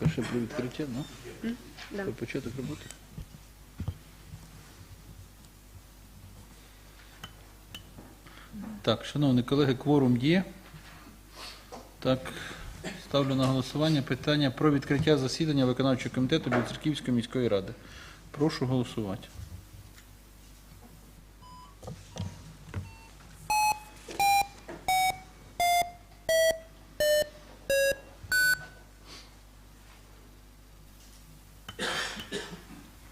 Перше про відкриття, ну? Да. Про початок роботи. Так, шановні колеги, кворум є. Так, ставлю на голосування питання про відкриття засідання виконавчого комітету Білоцерківської міської ради. Прошу голосувати.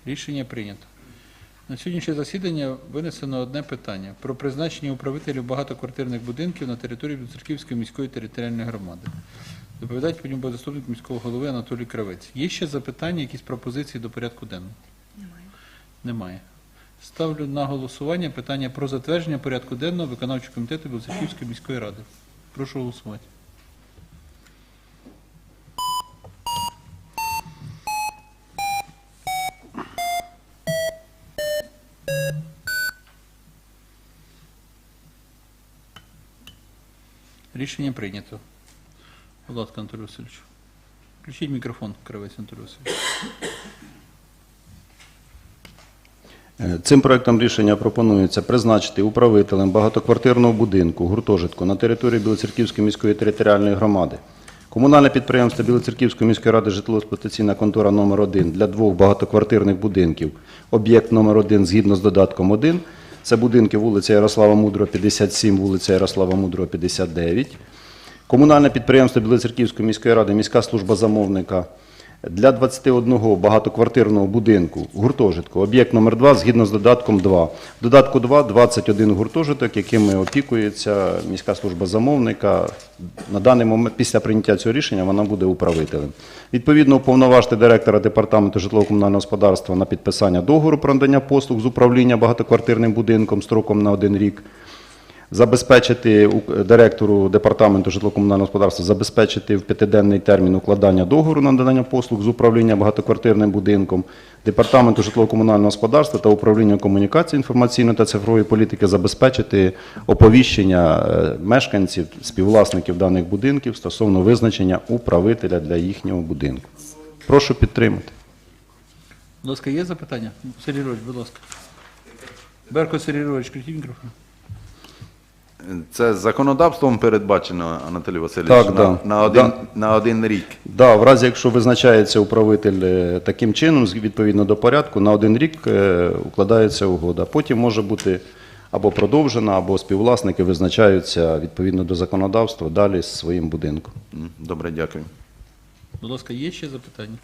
Рішення прийнято. На сьогоднішнє засідання винесено одне питання про призначення управителів багатоквартирних будинків на території Білоцерківської міської територіальної громади. Доповідають по ньому буде заступник міського голови Анатолій Кравець. Є ще запитання, якісь пропозиції до порядку денного? Немає. Немає. Ставлю на голосування питання про затвердження порядку денного виконавчого комітету Білоцерківської міської ради. Прошу голосувати. Рішення прийнято. Будь ласка, Васильович. Включіть мікрофон, Кравець Анатолій Васильович. Е, Цим проектом рішення пропонується призначити управителем багатоквартирного будинку гуртожитку на території Білоцерківської міської територіальної громади. Комунальне підприємство Білоцерківської міської ради житлово-експлуатаційна контора номер 1 для двох багатоквартирних будинків. Об'єкт номер 1 згідно з додатком 1. Це будинки вулиця Ярослава Мудрого, 57, вулиця Ярослава Мудрого, 59. Комунальне підприємство Білоцерківської міської ради, міська служба замовника для 21 багатоквартирного будинку гуртожитку, об'єкт номер 2 згідно з додатком 2. В додатку 2 21 гуртожиток, якими опікується міська служба замовника. На даний момент, після прийняття цього рішення, вона буде управителем. Відповідно, уповноважити директора департаменту житлово-комунального господарства на підписання договору про надання послуг з управління багатоквартирним будинком строком на один рік забезпечити директору департаменту житлово-комунального господарства забезпечити в п'ятиденний термін укладання договору на надання послуг з управління багатоквартирним будинком, департаменту житлово-комунального господарства та управління комунікації інформаційної та цифрової політики забезпечити оповіщення е, мешканців, співвласників даних будинків стосовно визначення управителя для їхнього будинку. Прошу підтримати. Будь ласка, є запитання? Сергій Григорович, будь ласка. Берко Сергій Григорович, включіть мікрофон. Це законодавством передбачено, Анатолій Васильович, Так, на, да. на, один, Да. на один рік. Да, в разі, якщо визначається управитель е, таким чином, відповідно до порядку, на один рік е, укладається угода. Потім може бути або продовжена, або співвласники визначаються відповідно до законодавства далі з своїм будинком. Добре, дякую. Будь ласка, є ще запитання?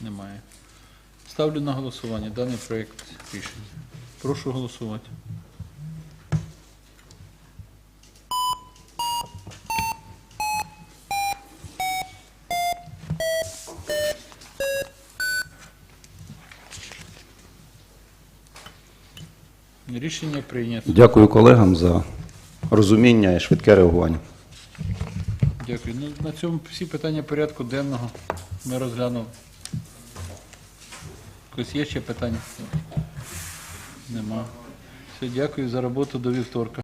Немає. Ставлю на голосування даний проєкт рішення. Прошу голосувати. Рішення прийнято. Дякую колегам за розуміння і швидке реагування. Дякую. Ну, на цьому всі питання порядку денного ми розглянули. Якось є ще питання? Нема. Все, дякую за роботу до вівторка.